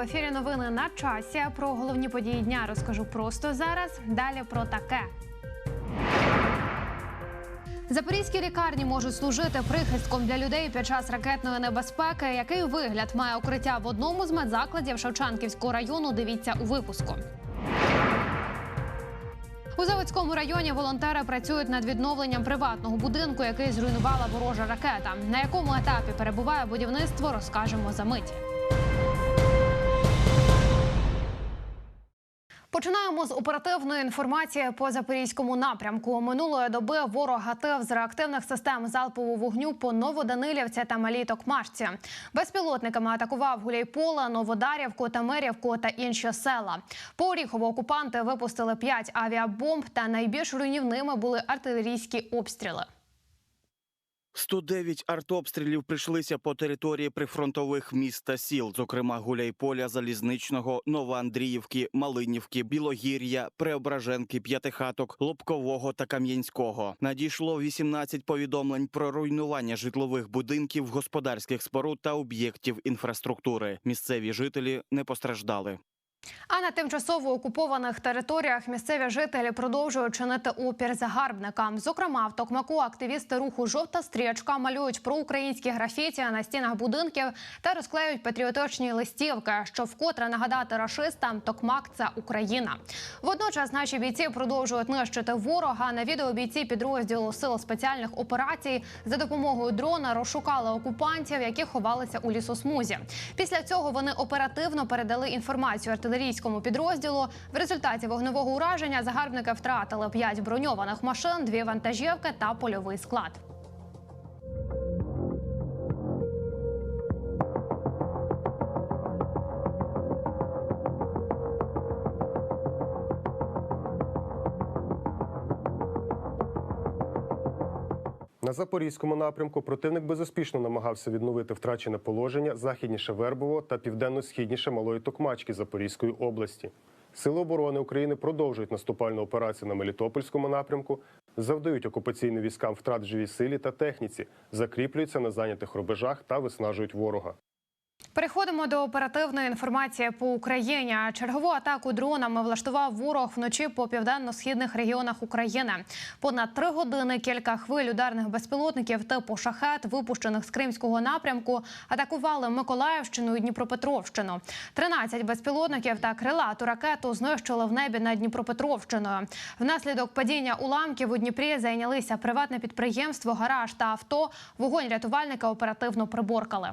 В ефірі. Новини на часі. Про головні події дня розкажу просто зараз. Далі про таке. Запорізькі лікарні можуть служити прихистком для людей під час ракетної небезпеки. Який вигляд має укриття в одному з медзакладів Шевченківського району? Дивіться у випуску. У Заводському районі волонтери працюють над відновленням приватного будинку, який зруйнувала ворожа ракета. На якому етапі перебуває будівництво, розкажемо за мить. Починаємо з оперативної інформації по запорізькому напрямку. Минулої доби ворог гатив з реактивних систем залпового вогню по Новоданилівці та Малій Токмашці. Безпілотниками атакував Гуляйполе, Новодарівку, Тамирівку та інші села. По Оріхову окупанти випустили 5 авіабомб, та найбільш руйнівними були артилерійські обстріли. 109 артобстрілів прийшлися по території прифронтових міст та сіл, зокрема Гуляйполя, Залізничного, Новоандріївки, Малинівки, Білогір'я, Преображенки, П'ятихаток, Лобкового та Кам'янського. Надійшло 18 повідомлень про руйнування житлових будинків, господарських споруд та об'єктів інфраструктури. Місцеві жителі не постраждали. А на тимчасово окупованих територіях місцеві жителі продовжують чинити опір загарбникам. Зокрема, в Токмаку активісти руху Жовта стрічка малюють проукраїнські графіті на стінах будинків та розклеюють патріотичні листівки, щоб вкотре нагадати рашистам Токмак це Україна. Водночас наші бійці продовжують нищити ворога. На відео бійці підрозділу сил спеціальних операцій за допомогою дрона розшукали окупантів, які ховалися у лісосмузі. Після цього вони оперативно передали інформацію артилерійському підрозділу. В результаті вогневого ураження загарбники втратили 5 броньованих машин, дві вантажівки та польовий склад. На запорізькому напрямку противник безуспішно намагався відновити втрачене положення західніше Вербово та південно-східніше Малої Токмачки Запорізької області. Сили оборони України продовжують наступальну операцію на Мелітопольському напрямку, завдають окупаційним військам втрат живій силі та техніці, закріплюються на зайнятих рубежах та виснажують ворога. Переходимо до оперативної інформації по Україні. Чергову атаку дронами влаштував ворог вночі по південно-східних регіонах України. Понад три години кілька хвиль ударних безпілотників типу шахет, випущених з кримського напрямку, атакували Миколаївщину і Дніпропетровщину. 13 безпілотників та крилату ракету знищили в небі над Дніпропетровщиною. Внаслідок падіння уламків у Дніпрі зайнялися приватне підприємство, гараж та авто. Вогонь рятувальника оперативно приборкали.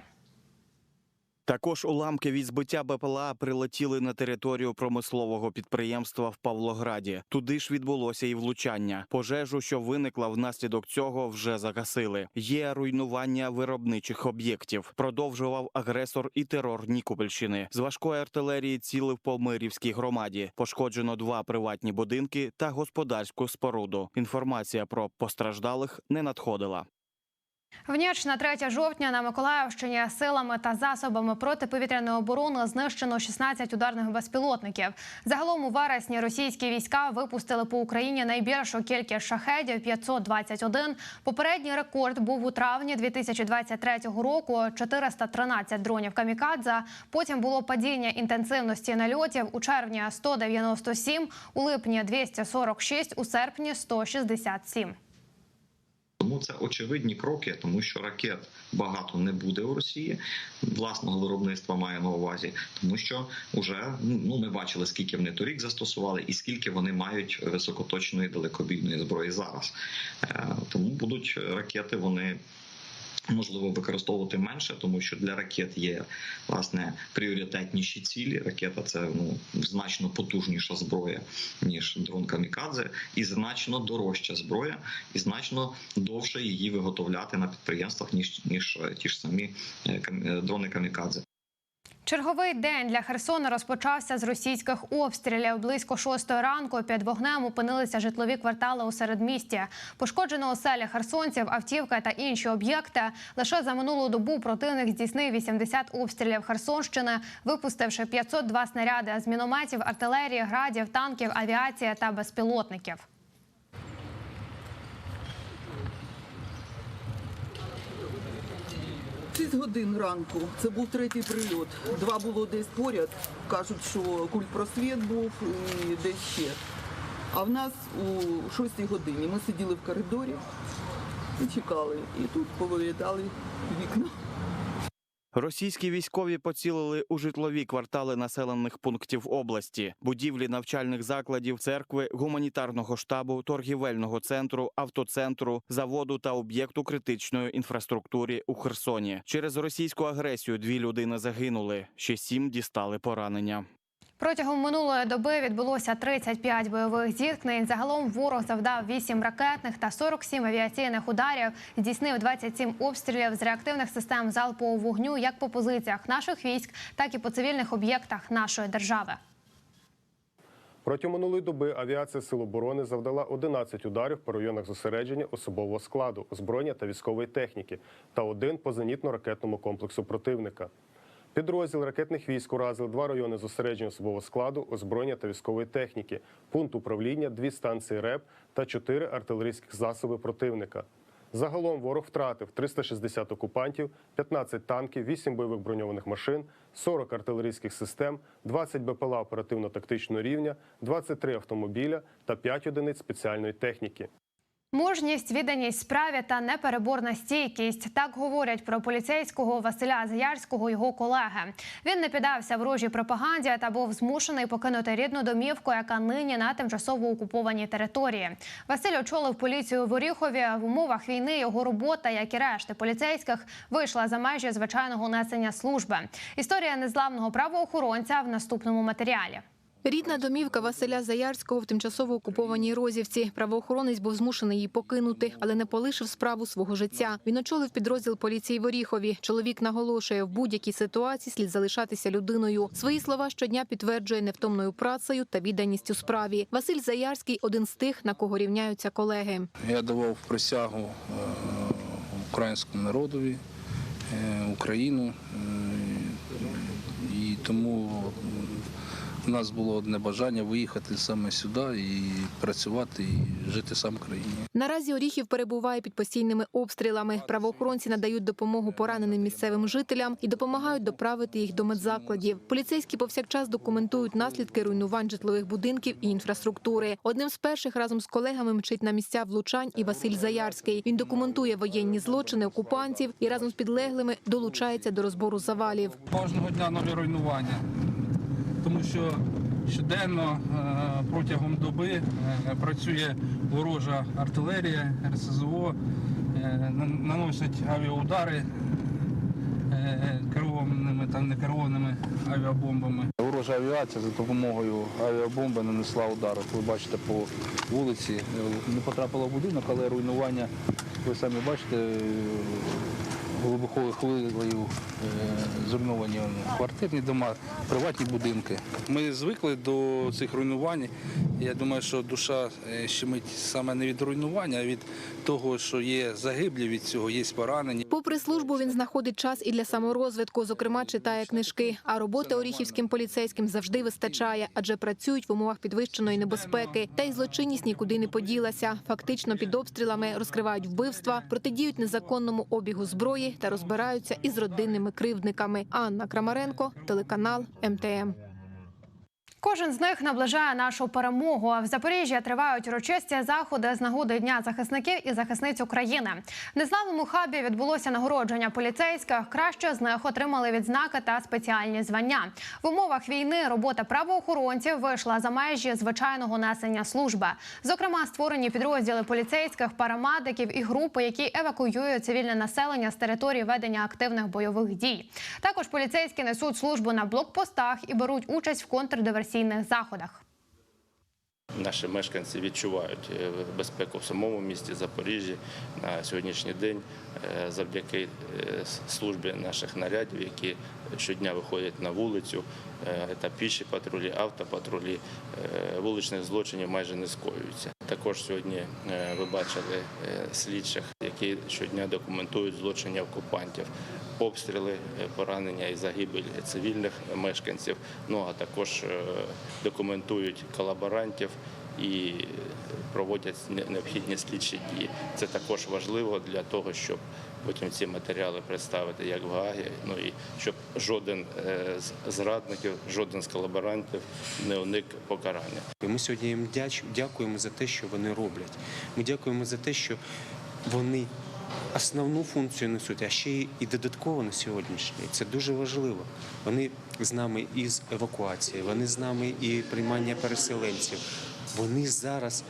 Також уламки від збиття БПЛА прилетіли на територію промислового підприємства в Павлограді. Туди ж відбулося і влучання. Пожежу, що виникла внаслідок цього, вже загасили. Є руйнування виробничих об'єктів. Продовжував агресор і терор Нікопольщини. З важкої артилерії цілив по Мирівській громаді. Пошкоджено два приватні будинки та господарську споруду. Інформація про постраждалих не надходила. В ніч на 3 жовтня на Миколаївщині силами та засобами протиповітряної оборони знищено 16 ударних безпілотників. Загалом у вересні російські війська випустили по Україні найбільшу кількість шахедів 521. Попередній рекорд був у травні 2023 року 413 дронів камікадзе. Потім було падіння інтенсивності нальотів у червні 197, у липні 246, у серпні 167. Тому це очевидні кроки, тому що ракет багато не буде у Росії. Власного виробництва має на увазі, тому що вже ну ми бачили, скільки вони торік застосували, і скільки вони мають високоточної далекобійної зброї зараз. Е, Тому будуть ракети, вони. Можливо, використовувати менше, тому що для ракет є власне пріоритетніші цілі. Ракета це ну значно потужніша зброя ніж дрон камікадзе, і значно дорожча зброя, і значно довше її виготовляти на підприємствах ніж ніж ті ж самі е, е, дрони камікадзе. Черговий день для Херсона розпочався з російських обстрілів. Близько шостої ранку під вогнем опинилися житлові квартали у середмісті. Пошкоджено оселя херсонців, автівка та інші об'єкти. Лише за минулу добу противник здійснив 80 обстрілів Херсонщини, випустивши 502 снаряди з мінометів, артилерії, градів, танків, авіації та безпілотників. 6 годин ранку. Це був третій прильот. Два було десь поряд. Кажуть, що культпросвіт був і десь ще. А в нас у 6 годині ми сиділи в коридорі і чекали. І тут повилітали вікна. Російські військові поцілили у житлові квартали населених пунктів області, будівлі навчальних закладів, церкви, гуманітарного штабу, торгівельного центру, автоцентру, заводу та об'єкту критичної інфраструктури у Херсоні. Через російську агресію дві людини загинули, ще сім дістали поранення. Протягом минулої доби відбулося 35 бойових зіткнень. Загалом ворог завдав 8 ракетних та 47 авіаційних ударів. Здійснив 27 обстрілів з реактивних систем залпового вогню як по позиціях наших військ, так і по цивільних об'єктах нашої держави. Протягом минулої доби авіація Сил оборони завдала 11 ударів по районах зосередження особового складу, озброєння та військової техніки та один по зенітно-ракетному комплексу противника. Підрозділ ракетних військ уразив два райони зосередження особового складу, озброєння та військової техніки, пункт управління, дві станції РЕП та чотири артилерійських засоби противника. Загалом ворог втратив 360 окупантів, 15 танків, 8 бойових броньованих машин, 40 артилерійських систем, 20 БПЛА оперативно-тактичного рівня, 23 автомобіля та 5 одиниць спеціальної техніки. Мужність, відданість справі та непереборна стійкість так говорять про поліцейського Василя Заярського його колеги. Він не піддався ворожій пропаганді та був змушений покинути рідну домівку, яка нині на тимчасово окупованій території. Василь очолив поліцію в Оріхові. В умовах війни його робота, як і решти поліцейських, вийшла за межі звичайного несення служби. Історія незламного правоохоронця в наступному матеріалі. Рідна домівка Василя Заярського в тимчасово окупованій Розівці. Правоохоронець був змушений її покинути, але не полишив справу свого життя. Він очолив підрозділ поліції в Оріхові. Чоловік наголошує, в будь-якій ситуації слід залишатися людиною. Свої слова щодня підтверджує невтомною працею та відданістю справі. Василь Заярський один з тих, на кого рівняються колеги. Я давав присягу е, українському народові, е, Україну, е, і тому у нас було одне бажання виїхати саме сюди і працювати, і жити сам в країні. Наразі Оріхів перебуває під постійними обстрілами. Правоохоронці надають допомогу пораненим місцевим жителям і допомагають доправити їх до медзакладів. Поліцейські повсякчас документують наслідки руйнувань житлових будинків і інфраструктури. Одним з перших разом з колегами мчить на місця влучань і Василь Заярський. Він документує воєнні злочини окупантів і разом з підлеглими долучається до розбору завалів. Кожного дня нові руйнування, тому що щоденно е, протягом доби е, працює ворожа артилерія, РСЗО, е, наносять авіаудари керованими та некерованими авіабомбами. Ворожа авіація за допомогою авіабомби нанесла удар. От Ви бачите по вулиці, не потрапила в будинок, але руйнування, ви самі бачите, е, глибокою е, зруйновані квартирні дома, приватні будинки. Ми звикли до цих руйнувань. Я думаю, що душа е, щемить саме не від руйнування, а від того, що є загиблі від цього, є поранені. Попри службу, він знаходить час і для саморозвитку. Зокрема, читає книжки. А роботи оріхівським поліцейським завжди вистачає, адже працюють в умовах підвищеної небезпеки. Та й злочинність нікуди не поділася. Фактично під обстрілами розкривають вбивства, протидіють незаконному обігу зброї та розбираються із родинними кривдниками. Анна Крамаренко, телеканал МТМ. Кожен з них наближає нашу перемогу. В Запоріжжі тривають урочисті заходи з нагоди Дня захисників і захисниць України. В незламному хабі відбулося нагородження поліцейських. Краще з них отримали відзнаки та спеціальні звання. В умовах війни робота правоохоронців вийшла за межі звичайного несення служби. Зокрема, створені підрозділи поліцейських, парамедиків і групи, які евакуюють цивільне населення з території ведення активних бойових дій. Також поліцейські несуть службу на блокпостах і беруть участь в контрдиверсійних заходах. Наші мешканці відчувають е, безпеку в самому місті Запоріжжі на сьогоднішній день е, завдяки е, службі наших нарядів, які щодня виходять на вулицю. Та піші патрулі, автопатрулі вуличних злочинів майже не скоюються. Також сьогодні ви бачили слідчих, які щодня документують злочини окупантів, обстріли, е, поранення і загибель цивільних мешканців. Ну а також е, документують колаборантів і проводять необхідні слідчі дії. Це також важливо для того, щоб потім ці матеріали представити як в Гагі. Ну і щоб жоден е, з зрадників, жоден з колаборантів не уник покарання. Ми сьогодні їм дякуємо за те, що вони роблять. Ми дякуємо за те, що вони основну функцію несуть, а ще і додатково на сьогоднішній. Це дуже важливо. Вони з нами із евакуації, вони з нами і приймання переселенців. Вони зараз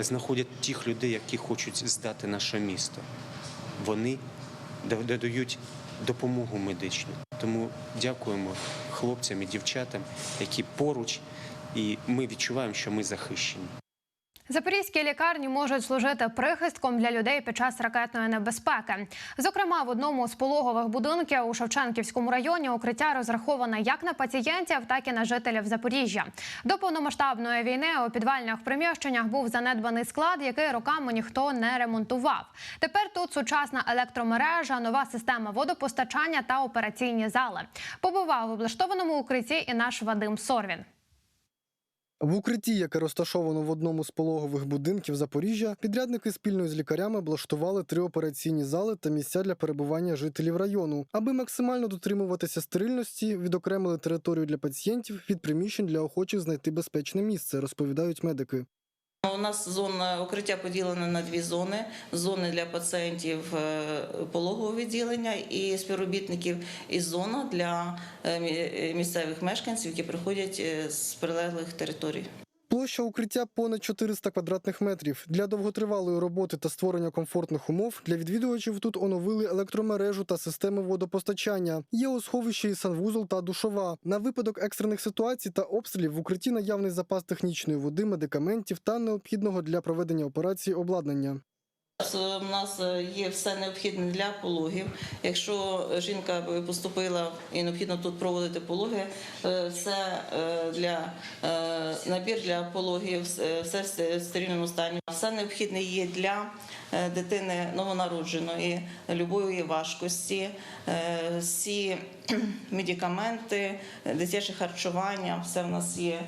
знаходять тих людей, які хочуть здати наше місто. Вони додають допомогу медичну. Тому дякуємо хлопцям і дівчатам, які поруч, і ми відчуваємо, що ми захищені. Запорізькі лікарні можуть служити прихистком для людей під час ракетної небезпеки. Зокрема, в одному з пологових будинків у Шевченківському районі укриття розраховане як на пацієнтів, так і на жителів Запоріжжя. До повномасштабної війни у підвальних приміщеннях був занедбаний склад, який роками ніхто не ремонтував. Тепер тут сучасна електромережа, нова система водопостачання та операційні зали. Побував в облаштованому укритті і наш Вадим Сорвін. В укритті, яке розташовано в одному з пологових будинків Запоріжжя, підрядники спільно з лікарями облаштували три операційні зали та місця для перебування жителів району. Аби максимально дотримуватися стерильності, відокремили територію для пацієнтів від приміщень для охочих знайти безпечне місце, розповідають медики. У нас зона укриття поділена на дві зони: зони для пацієнтів е, пологового відділення і співробітників, і зона для е, місцевих мешканців, які приходять е, з прилеглих територій. Площа укриття понад 400 квадратних метрів. Для довготривалої роботи та створення комфортних умов для відвідувачів тут оновили електромережу та системи водопостачання. Є у сховищі і санвузол та душова. На випадок екстрених ситуацій та обстрілів в укритті наявний запас технічної води, медикаментів та необхідного для проведення операції обладнання. У нас е, є все необхідне для пологів. Якщо жінка поступила і необхідно тут проводити пологи, е, все е, для е, набір для пологів, е, все в стерильному стані. Все необхідне є для е, дитини новонародженої, любої важкості, е, всі медикаменти, е, дитяче харчування, все в нас є.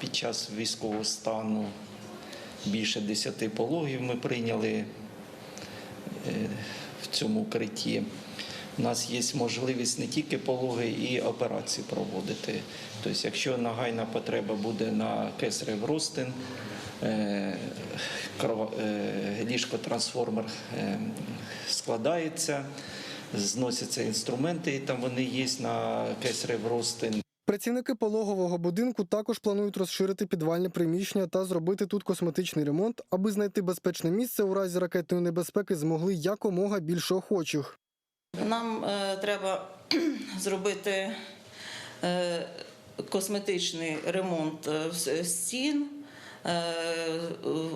Під час військового стану більше 10 пологів ми прийняли е, в цьому укритті. У нас є можливість не тільки пологи і операції проводити. Тобто, якщо нагайна потреба буде на кесарев розтин, е, е, ліжко-трансформер складається, зносяться інструменти, і там вони є на кесарев розтин. Працівники пологового будинку також планують розширити підвальне приміщення та зробити тут косметичний ремонт, аби знайти безпечне місце у разі ракетної небезпеки змогли якомога більше охочих. Нам е, треба зробити е, косметичний ремонт е, стін. Е,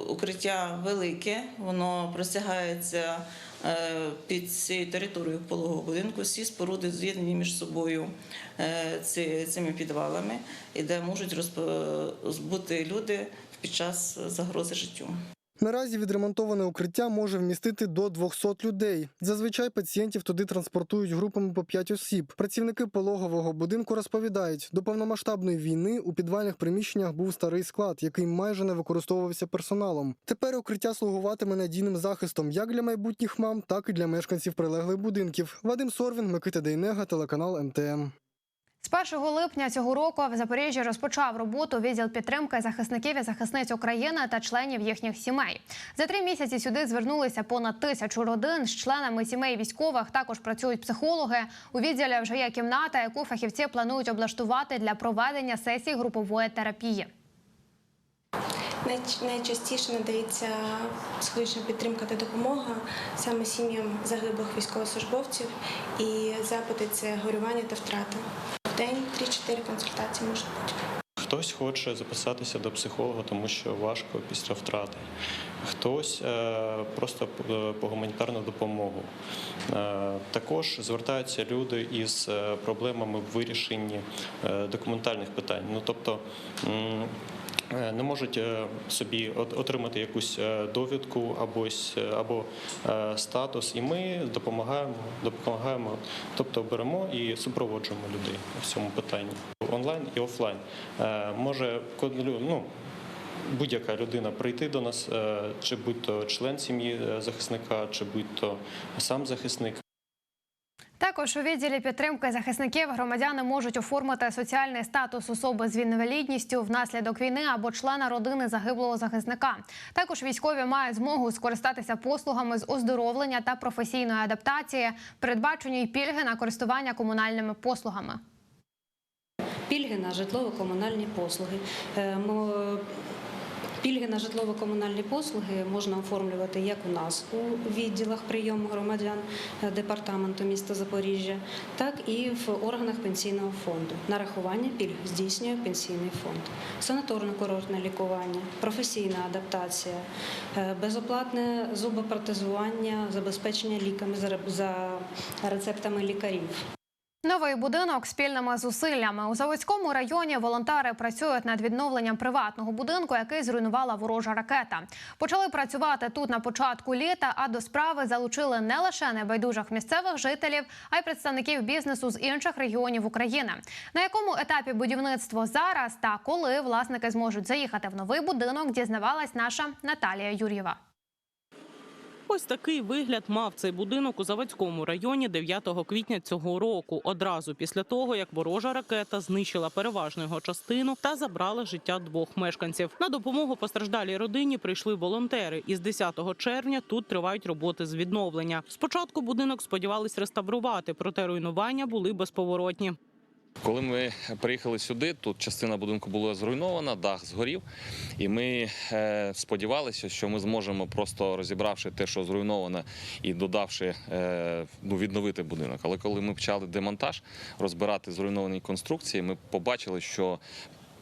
укриття велике, воно простягається е, під цією територією пологового будинку. Всі споруди з'єднані між собою е, цими підвалами, і де можуть розп- бути люди під час загрози життю. Наразі відремонтоване укриття може вмістити до 200 людей. Зазвичай пацієнтів туди транспортують групами по 5 осіб. Працівники пологового будинку розповідають, до повномасштабної війни у підвальних приміщеннях був старий склад, який майже не використовувався персоналом. Тепер укриття слугуватиме надійним захистом як для майбутніх мам, так і для мешканців прилеглих будинків. Вадим Сорвін, Микита Дейнега, телеканал МТМ. З 1 липня цього року в Запоріжжі розпочав роботу відділ підтримки захисників і захисниць України та членів їхніх сімей. За три місяці сюди звернулися понад тисячу родин з членами сімей військових. Також працюють психологи. У відділі вже є кімната, яку фахівці планують облаштувати для проведення сесій групової терапії. Найчастіше надається психологічна підтримка та допомога саме сім'ям загиблих військовослужбовців, і запити це горювання та втрата. День 3-4 консультації можуть бути. Хтось хоче записатися до психолога, тому що важко після втрати. Хтось е, просто е, по гуманітарну допомогу. Е, також звертаються люди із проблемами в вирішенні документальних питань. Ну тобто. Е, Не можуть е, собі от- отримати якусь е, довідку або, або статус, і ми допомагаємо, допомагаємо, тобто беремо і супроводжуємо людей в цьому питанні онлайн і офлайн. Може, ну, будь-яка людина прийти до нас, чи будь-то член сім'ї захисника, чи будь-то сам захисник. Також у відділі підтримки захисників громадяни можуть оформити соціальний статус особи з інвалідністю внаслідок війни або члена родини загиблого захисника. Також військові мають змогу скористатися послугами з оздоровлення та професійної адаптації, передбачені й пільги на користування комунальними послугами. пільги на житлово-комунальні послуги. Пільги на житлово-комунальні послуги можна оформлювати як у нас у відділах прийому громадян е, департаменту міста Запоріжжя, так і в органах пенсійного фонду. Нарахування пільг здійснює пенсійний фонд, санаторно-курортне лікування, професійна адаптація, е, безоплатне зубопротезування, забезпечення ліками за рецептами лікарів. Новий будинок спільними зусиллями у Заводському районі волонтери працюють над відновленням приватного будинку, який зруйнувала ворожа ракета. Почали працювати тут на початку літа, а до справи залучили не лише небайдужих місцевих жителів, а й представників бізнесу з інших регіонів України. На якому етапі будівництво зараз та коли власники зможуть заїхати в новий будинок, дізнавалась наша Наталія Юр'єва. Ось такий вигляд мав цей будинок у Заводському районі 9 квітня цього року. Одразу після того, як ворожа ракета знищила переважну його частину та забрала життя двох мешканців. На допомогу постраждалій родині прийшли волонтери. І з 10 червня тут тривають роботи з відновлення. Спочатку будинок сподівались реставрувати, проте руйнування були безповоротні. Коли ми приїхали сюди, тут частина будинку була зруйнована, дах згорів, і ми е, сподівалися, що ми зможемо просто розібравши те, що зруйновано, і додавши е, ну, відновити будинок. Але коли ми почали демонтаж, розбирати зруйновані конструкції, ми побачили, що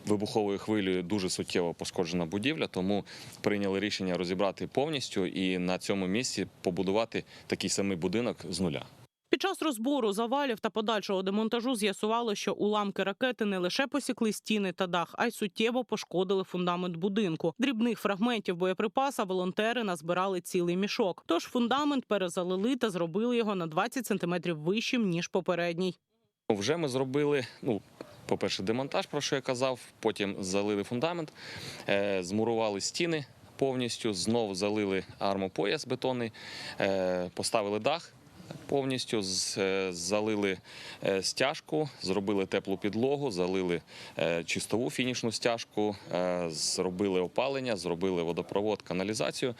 Вибуховою хвилею дуже суттєво пошкоджена будівля, тому прийняли рішення розібрати повністю і на цьому місці побудувати такий самий будинок з нуля. Під час розбору завалів та подальшого демонтажу з'ясувало, що уламки ракети не лише посікли стіни та дах, а й суттєво пошкодили фундамент будинку. Дрібних фрагментів боєприпаса волонтери назбирали цілий мішок. Тож фундамент перезалили та зробили його на 20 сантиметрів вищим ніж попередній. Вже ми зробили. Ну, по-перше, демонтаж, про що я казав. Потім залили фундамент, е, змурували стіни повністю, знову залили армопояс бетонний, е, поставили дах. Повністю е, залили е, стяжку, зробили теплу підлогу, залили е, чистову фінішну стяжку, зробили опалення, зробили водопровод, каналізацію,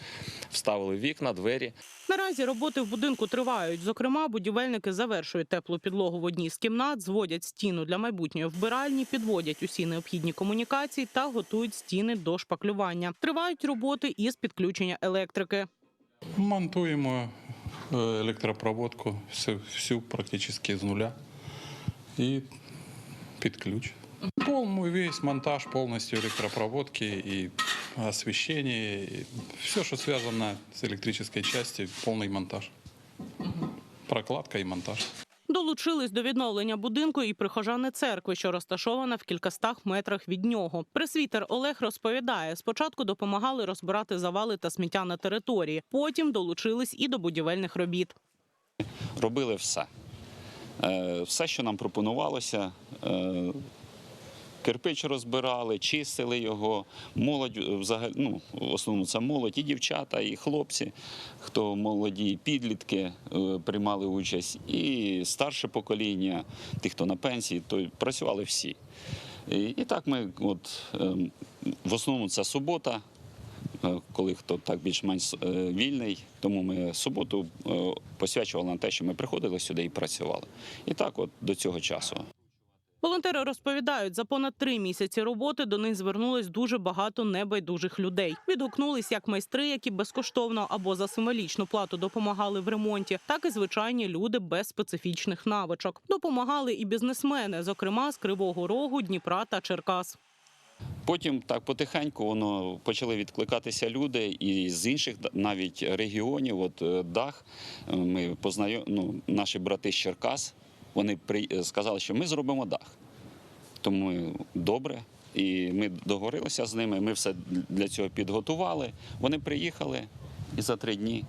вставили вікна, двері. Наразі роботи в будинку тривають. Зокрема, будівельники завершують теплу підлогу в одній з кімнат, зводять стіну для майбутньої вбиральні, підводять усі необхідні комунікації та готують стіни до шпаклювання. Тривають роботи із підключення електрики. Монтуємо е, електропроводку всю, всю практично з нуля і під ключ. Полный весь монтаж полностью электропроводки и освещение, и все, что связано с электрической частью, полный монтаж. Прокладка и монтаж. Долучились до відновлення будинку і прихожани церкви, що розташована в кількастах метрах від нього. Пресвітер Олег розповідає: спочатку допомагали розбирати завали та сміття на території, потім долучились і до будівельних робіт. робили все. Е, Все, що нам пропонувалося. Кирпич розбирали, чистили його. Молодь е, взагалі, ну, в основному це молодь, і дівчата, і хлопці, хто молоді, підлітки е, приймали участь, і старше покоління, ті, хто на пенсії, то працювали всі. І, і так ми, от, ем, в основному це субота, е, коли хто так більш-менш вільний, тому ми суботу посвячували на те, що ми приходили сюди і працювали. І так, от до цього часу. Волонтери розповідають, за понад три місяці роботи до них звернулось дуже багато небайдужих людей. Відгукнулись як майстри, які безкоштовно або за символічну плату допомагали в ремонті, так і звичайні люди без специфічних навичок. Допомагали і бізнесмени, зокрема з Кривого Рогу, Дніпра та Черкас. Потім так потихеньку воно почали відкликатися люди і з інших навіть регіонів. От е, дах е, ми познайом... ну, наші брати з Черкас. Вони е, сказали, що ми зробимо дах. Тому добре. І ми договорилися з ними. Ми все для цього підготували. Вони приїхали і за три дні.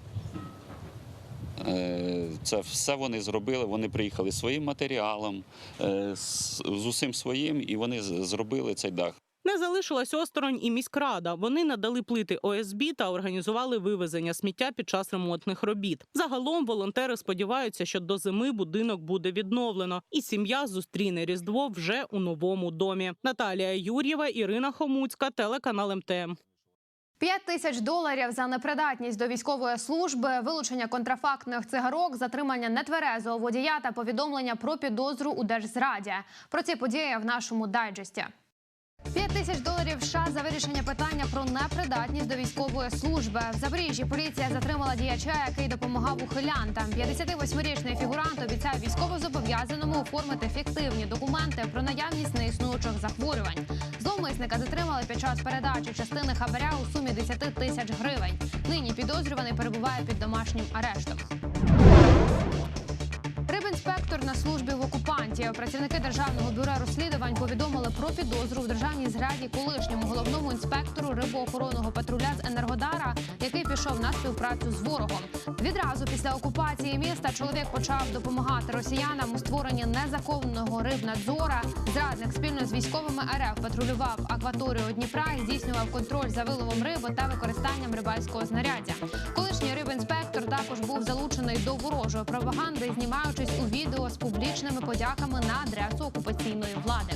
е, Це все вони зробили. Вони приїхали своїм матеріалом, е, з усім своїм, і вони зробили цей дах. Не залишилась осторонь і міськрада. Вони надали плити ОСБ та організували вивезення сміття під час ремонтних робіт. Загалом волонтери сподіваються, що до зими будинок буде відновлено, і сім'я зустріне різдво вже у новому домі. Наталія Юр'єва, Ірина Хомуцька, телеканал МТМ. П'ять тисяч доларів за непридатність до військової служби, вилучення контрафактних цигарок, затримання нетверезого водія та повідомлення про підозру у держзраді. Про ці події в нашому дайджесті. П'ять тисяч доларів США за вирішення питання про непридатність до військової служби. В Запоріжжі поліція затримала діяча, який допомагав ухилянтам. 58-річний фігурант обіцяв військовозобов'язаному оформити фіктивні документи про наявність неіснуючих захворювань. Зловмисника затримали під час передачі частини хабаря у сумі 10 тисяч гривень. Нині підозрюваний перебуває під домашнім арештом. Рибінспектор на службі в окупанті. Працівники державного бюро розслідувань повідомили про підозру в державній зраді колишньому головному інспектору рибоохоронного патруля з Енергодара, який пішов на співпрацю з ворогом. Відразу після окупації міста чоловік почав допомагати росіянам у створенні незаконного рибнадзора. Зрадник спільно з військовими РФ патрулював акваторію Дніпра і здійснював контроль за виловом риби та використанням рибальського знаряддя. Колишній рибінспектор ворожої пропаганди, знімаючись у відео з публічними подяками на адресу окупаційної влади.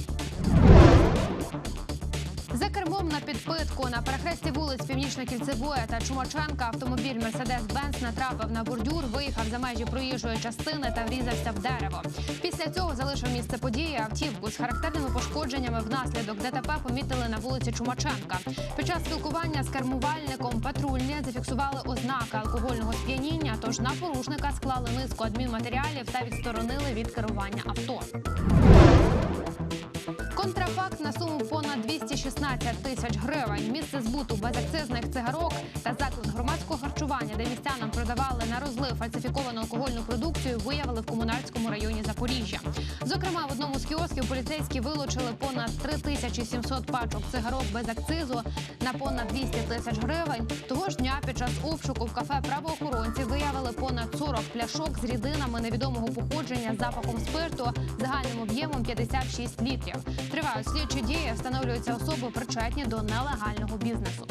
За кермом на підпитку на перехресті вулиць Північно-Кільцевої та Чумаченка автомобіль Мерседес-Бенц натрапив на бордюр, виїхав за межі проїжджої частини та врізався в дерево. Після цього залишив місце події автівку з характерними пошкодженнями внаслідок ДТП помітили на вулиці Чумаченка. Під час спілкування з кермувальником патрульні зафіксували ознаки алкогольного сп'яніння. Тож на порушника склали низку адмінматеріалів та відсторонили від керування авто. Контрафакт на суму понад 216 тисяч гривень. Місце збуту безакцизних цигарок та заклад громадського харчування, де містянам продавали на розлив фальсифіковану алкогольну продукцію, виявили в комунальському районі Запоріжжя. Зокрема, в одному з кіосків поліцейські вилучили понад 3700 пачок цигарок без акцизу на понад 200 тисяч гривень. Того ж дня під час обшуку в кафе правоохоронці виявили понад 40 пляшок з рідинами невідомого походження з запахом спирту загальним об'ємом 56 літрів. Тривають слідчі дії, встановлюються особи причетні до нелегального бізнесу.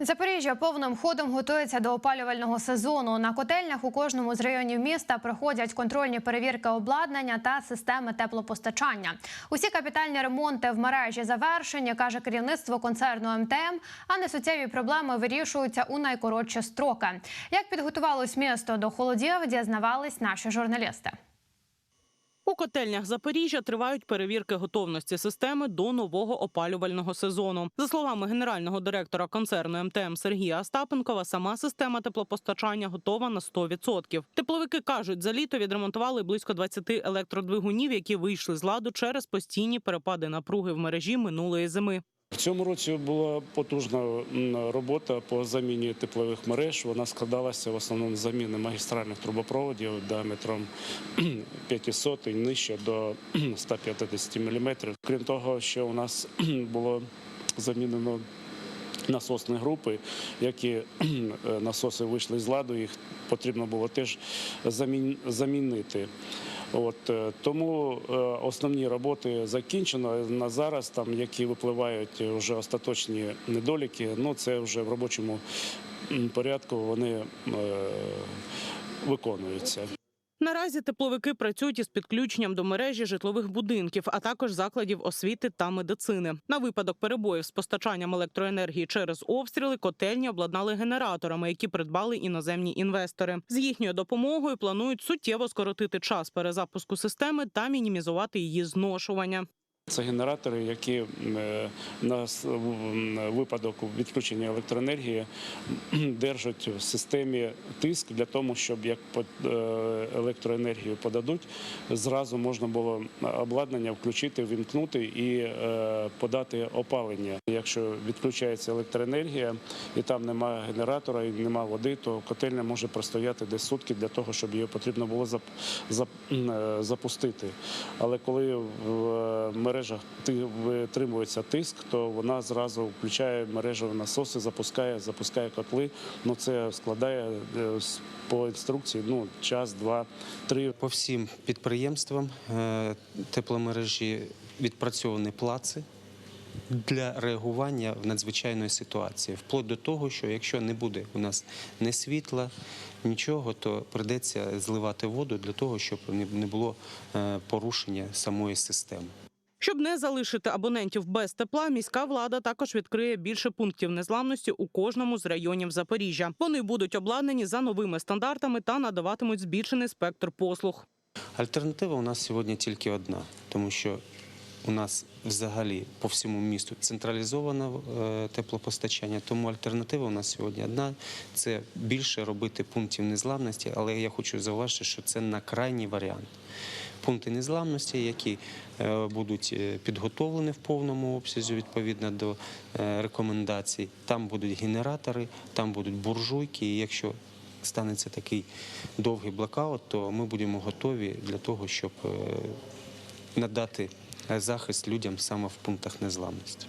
Запоріжжя повним ходом готується до опалювального сезону. На котельнях у кожному з районів міста проходять контрольні перевірки обладнання та системи теплопостачання. Усі капітальні ремонти в мережі завершені, каже керівництво концерну МТМ. А несуттєві проблеми вирішуються у найкоротші строки. Як підготувалось місто до холодів, дізнавались наші журналісти. У котельнях Запоріжжя тривають перевірки готовності системи до нового опалювального сезону. За словами генерального директора концерну МТМ Сергія Остапенкова, сама система теплопостачання готова на 100%. Тепловики кажуть, за літо відремонтували близько 20 електродвигунів, які вийшли з ладу через постійні перепади напруги в мережі минулої зими. В цьому році була потужна робота по заміні теплових мереж. Вона складалася в основному з заміни магістральних трубопроводів діаметром 500 і нижче до 150 мм. Крім того, ще у нас було замінено насосні групи, які насоси вийшли з ладу, їх потрібно було теж замінити. От е, тому е, основні роботи закінчено. На зараз там, які випливають вже остаточні недоліки, ну це вже в робочому порядку вони е, виконуються. Наразі тепловики працюють із підключенням до мережі житлових будинків, а також закладів освіти та медицини. На випадок перебоїв з постачанням електроенергії через обстріли котельні обладнали генераторами, які придбали іноземні інвестори. З їхньою допомогою планують суттєво скоротити час перезапуску системи та мінімізувати її зношування. Це генератори, які е, на м, випадок відключення електроенергії держать в системі тиск для того, щоб як е, електроенергію подадуть, зразу можна було обладнання включити, вімкнути і е, подати опалення. Якщо відключається електроенергія і там немає генератора і немає води, то котельня може простояти десь сутки для того, щоб її потрібно було е, запустити. Але коли е, мережах витримується тиск, то вона зразу включає мережеві насоси, запускає, запускає котли. Ну це складає е, по інструкції ну, час, два, три. По всім підприємствам е, тепломережі відпрацьовані плаци для реагування в надзвичайної ситуації, вплоть до того, що якщо не буде у нас ні світла, нічого, то прийдеться зливати воду для того, щоб не не було е, порушення самої системи. Щоб не залишити абонентів без тепла, міська влада також відкриє більше пунктів незламності у кожному з районів Запоріжжя. Вони будуть обладнані за новими стандартами та надаватимуть збільшений спектр послуг. Альтернатива у нас сьогодні тільки одна, тому що у нас взагалі по всьому місту централізоване теплопостачання. Тому альтернатива у нас сьогодні одна це більше робити пунктів незламності, але я хочу зауважити, що це на крайній варіант. Пункти незламності, які е, будуть е, підготовлені в повному обсязі відповідно до е, рекомендацій. Там будуть генератори, там будуть буржуйки. І якщо станеться такий довгий блокаут, то ми будемо готові для того, щоб надати захист людям саме в пунктах незламності.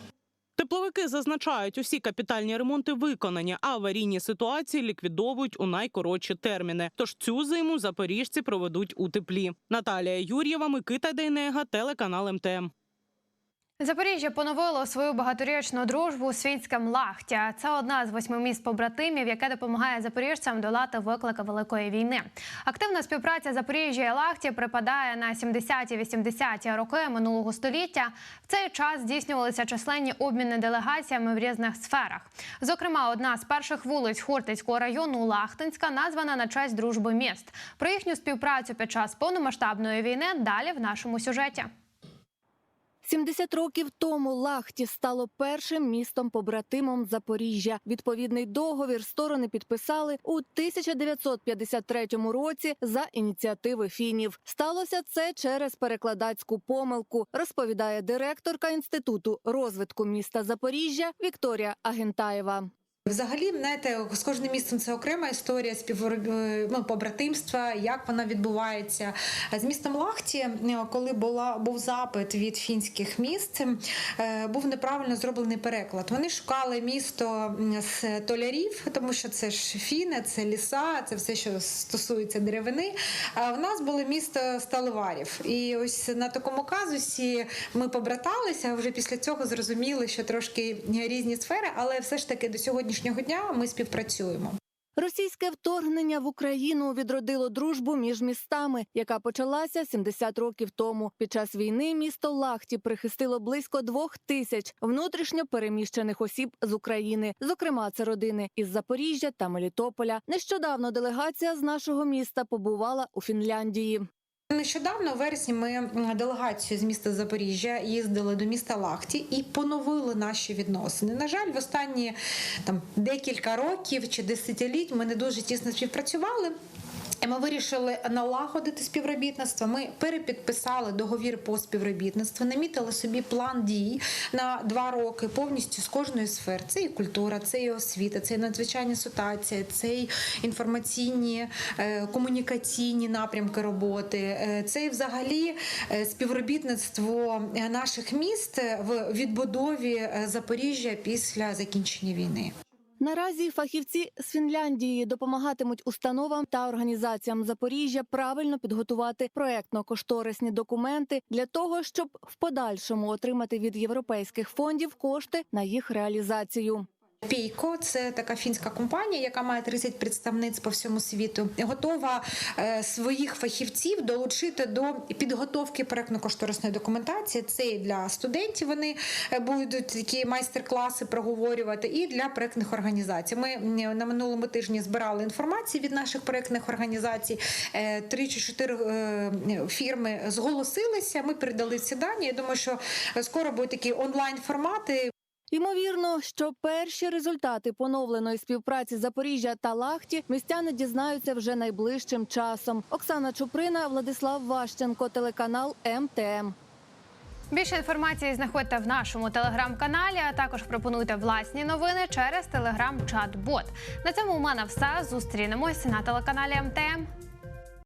Тепловики зазначають, усі капітальні ремонти виконані, а аварійні ситуації ліквідовують у найкоротші терміни. Тож цю зиму запоріжці проведуть у теплі. Наталія Юр'єва, Микита Дейнега, телеканал МТМ. Запоріжжя поновило свою багаторічну дружбу у Свінськем Лахті. Це одна з восьми міст побратимів, яке допомагає запоріжцям долати виклики великої війни. Активна співпраця Запоріжжя і Лахті припадає на 70-80-ті роки минулого століття. В цей час здійснювалися численні обміни делегаціями в різних сферах. Зокрема, одна з перших вулиць Хортицького району Лахтинська названа на честь дружби міст. Про їхню співпрацю під час повномасштабної війни далі в нашому сюжеті. 70 років тому Лахті стало першим містом побратимом Запоріжжя. Відповідний договір сторони підписали у 1953 році за ініціативи фінів. Сталося це через перекладацьку помилку, розповідає директорка інституту розвитку міста Запоріжжя Вікторія Агентаєва. Взагалі, знаєте, з кожним містом це окрема історія співпор... ну, побратимства, як вона відбувається. З містом Лахті, е, коли була був запит від фінських міст, е, був неправильно зроблений переклад. Вони шукали місто з толярів, тому що це ж фіни, це ліса, це все, що стосується деревини. А в нас було місто сталеварів. І ось на такому казусі ми побраталися. Вже після цього зрозуміли, що трошки різні сфери, але все ж таки до сьогоднішнього дня ми співпрацюємо. Російське вторгнення в Україну відродило дружбу між містами, яка почалася 70 років тому. Під час війни місто Лахті прихистило близько двох тисяч внутрішньо переміщених осіб з України. Зокрема, це родини із Запоріжжя та Мелітополя. Нещодавно делегація з нашого міста побувала у Фінляндії. Нещодавно у вересні ми делегацію з міста Запоріжжя їздили до міста Лахті і поновили наші відносини. На жаль, в останні там декілька років чи десятиліть ми не дуже тісно співпрацювали. Ми вирішили налагодити співробітництво. Ми перепідписали договір по співробітництву, намітили собі план дій на два роки повністю з кожної сфер. Це і культура, це і освіта, це і надзвичайні ситуації, це і інформаційні, е, комунікаційні напрямки роботи, е, це і взагалі е, співробітництво наших міст в відбудові Запоріжжя після закінчення війни. Наразі фахівці з Фінляндії допомагатимуть установам та організаціям Запоріжжя правильно підготувати проектно-кошторисні документи для того, щоб в подальшому отримати від європейських фондів кошти на їх реалізацію. Пійко це така фінська компанія, яка має 30 представниць по всьому світу. Готова е, своїх фахівців долучити до підготовки проектно-кошторисної документації. Це і для студентів. Вони е, будуть такі майстер-класи проговорювати, і для проектних організацій. Ми на минулому тижні збирали інформацію від наших проектних організацій. Е, Три чи чотири фірми зголосилися. Ми передали ці дані. Я думаю, що скоро будуть такі онлайн формати. Ймовірно, що перші результати поновленої співпраці Запоріжжя та Лахті містяни дізнаються вже найближчим часом. Оксана Чуприна, Владислав Ващенко, телеканал МТМ. Більше інформації знаходьте в нашому телеграм-каналі, а також пропонуйте власні новини через телеграм-чат-бот. На цьому у мене все. Зустрінемось на телеканалі МТМ.